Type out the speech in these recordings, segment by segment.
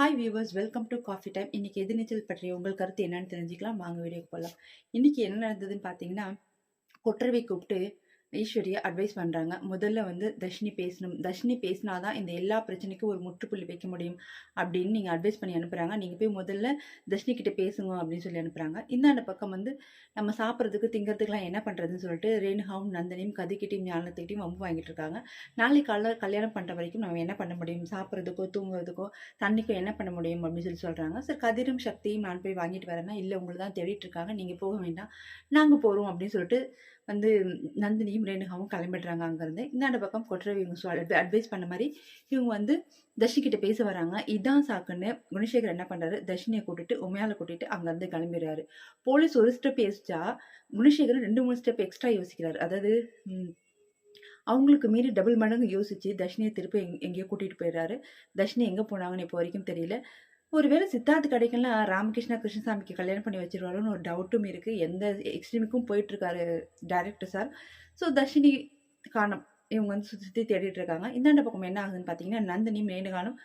Hi viewers welcome to coffee time இன்னைக்கு எதிர்நீச்சல் பற்றிய உங்கள் கருத்து என்னன்னு தெரிஞ்சுக்கலாம். வாங்க வீடியோக்கு போகலாம் இன்னைக்கு என்ன நடந்ததுன்னு பார்த்தீங்கன்னா கொற்றவை கூப்பிட்டு ஈஸ்வரியை அட்வைஸ் பண்ணுறாங்க முதல்ல வந்து தர்ஷினி பேசணும். தர்ஷினி பேசினாதான் இந்த எல்லா பிரச்சனைக்கும் ஒரு முற்றுப்புள்ளி வைக்க முடியும் அப்படின்னு நீங்கள் அட்வைஸ் பண்ணி அனுப்புகிறாங்க நீங்கள் போய் முதல்ல தர்ஷினி கிட்டே பேசுங்க அப்படின்னு சொல்லி அனுப்புகிறாங்க இந்தாண்ட பக்கம் வந்து நம்ம சாப்பிட்றதுக்கு திங்கிறதுக்குலாம் என்ன பண்ணுறதுன்னு சொல்லிட்டு ரேணுகாவும் நந்தனையும் கதிக்கிட்டையும் ஞானத்துக்கிட்டையும் வம்பு வாங்கிட்டு இருக்காங்க. நாளைக்கு காலைல கல்யாணம் பண்ணுற வரைக்கும் நம்ம என்ன பண்ண முடியும்? சாப்பிட்றதுக்கோ தூங்குறதுக்கோ தண்ணிக்கும் என்ன பண்ண முடியும் அப்படின்னு சொல்லி சொல்கிறாங்க சார் கதிரும் சக்தியும் நான் போய் வாங்கிட்டு வரேன்னா இல்லை உங்களை தான் தேடிட்டு இருக்காங்க. நீங்கள் போக வேண்டாம். நாங்கள் போகிறோம் அப்படின்னு சொல்லிட்டு வந்து நந்தினியும் ரேணுகாவும் கிளம்பிடுறாங்க அங்கேருந்து. இந்தாண்ட பக்கம் கொற்றவை இவங்க சொல் அட்வைஸ் பண்ண மாதிரி இவங்க வந்து தர்ஷினி கிட்ட பேச வராங்க. இதான் சாக்குன்னு குணசேகர் என்ன பண்ணுறாரு தர்ஷினியை கூட்டிட்டு உமையால கூட்டிட்டு அங்கேருந்து கிளம்பிடுறாரு. போலீஸ் ஒரு ஸ்டெப் யோசிச்சா குணசேகர் ரெண்டு மூணு ஸ்டெப் எக்ஸ்ட்ரா யோசிக்கிறார். அதாவது அவங்களுக்கு மீறி டபுள் மடங்கு யோசிச்சு தர்ஷினியை திருப்பி எங் எங்கேயோ கூட்டிகிட்டு போயிடுறாரு. தர்ஷினி எங்கே போனாங்கன்னு இப்போ வரைக்கும் தெரியல. ஒருவேளை சித்தார்த் கடைக்கெல்லாம் ராமகிருஷ்ணா கிருஷ்ணசாமிக்கு கல்யாணம் பண்ணி வச்சிருவாரோன்னு ஒரு டவுட்டும் இருக்குது எந்த எக்ஸ்ட்ரீமுக்கும் போயிட்டுருக்காரு டைரக்டர் சார் ஸோ தர்ஷினி காணம். இவங்க வந்து சுற்றி சுற்றி தேடிட்டு இருக்காங்க இந்தாண்ட பக்கம் என்ன ஆகுதுன்னு பார்த்தீங்கன்னா நந்தினியும் ரேணுகாலும்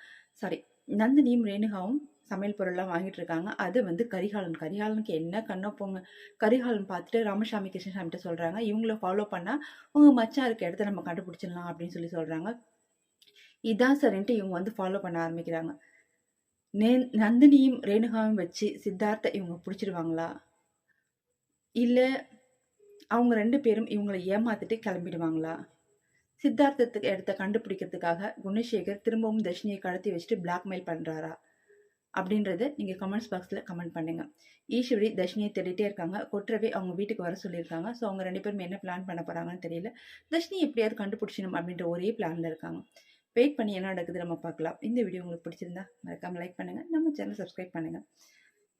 சாரி நந்தினியும் ரேணுகாவும் சமையல் பொருள்லாம் வாங்கிட்டு இருக்காங்க அது வந்து கரிகாலன். கரிகாலனுக்கு என்ன கண்ணோ போங்க கரிகாலன் பார்த்துட்டு ராமசாமி கிருஷ்ணசாமிகிட்ட சொல்கிறாங்க இவங்கள ஃபாலோ பண்ணால் உங்கள் மச்சான் இருக்க இடத்த நம்ம கண்டுபிடிச்சிடலாம் அப்படின்னு சொல்லி சொல்கிறாங்க இதான் சரின்ட்டு இவங்க வந்து ஃபாலோ பண்ண ஆரம்பிக்கிறாங்க. நே நந்தினியும் ரேணுகாவும் வச்சு சித்தார்த்தை இவங்க பிடிச்சிடுவாங்களா? இல்லை அவங்க ரெண்டு பேரும் இவங்களை ஏமாத்திட்டு கிளம்பிடுவாங்களா? சித்தார்த்தத்துக்கு இடத்த கண்டுபிடிக்கிறதுக்காக குணசேகர் திரும்பவும் தர்ஷினியை கடத்தி வச்சுட்டு பிளாக்மெயில் பண்ணுறாரா அப்படின்றத நீங்கள் கமெண்ட்ஸ் பாக்ஸில் கமெண்ட் பண்ணுங்கள் ஈஸ்வரி தர்ஷினியை தேடிட்டே இருக்காங்க. கொற்றவே அவங்க வீட்டுக்கு வர சொல்லியிருக்காங்க. ஸோ அவங்க ரெண்டு பேரும் என்ன பிளான் பண்ண போகிறாங்கன்னு தெரியல. தர்ஷினி எப்படியாவது கண்டுபிடிச்சிடும் அப்படின்ற ஒரே பிளானில் இருக்காங்க. வெயிட் பண்ணி என்ன நடக்குது நம்ம பார்க்கலாம். இந்த வீடியோ உங்களுக்கு பிடிச்சிருந்தா மறக்காமல் லைக் பண்ணுங்கள் நம்ம சேனல் சப்ஸ்கிரைப் பண்ணுங்கள்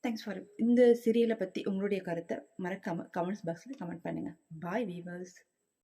தேங்க்ஸ் ஃபார் இந்த சீரியலை பற்றி உங்களுடைய கருத்தை மறக்காமல் கமெண்ட்ஸ் பாக்ஸில் கமெண்ட் பண்ணுங்கள் பாய் வீவர்ஸ்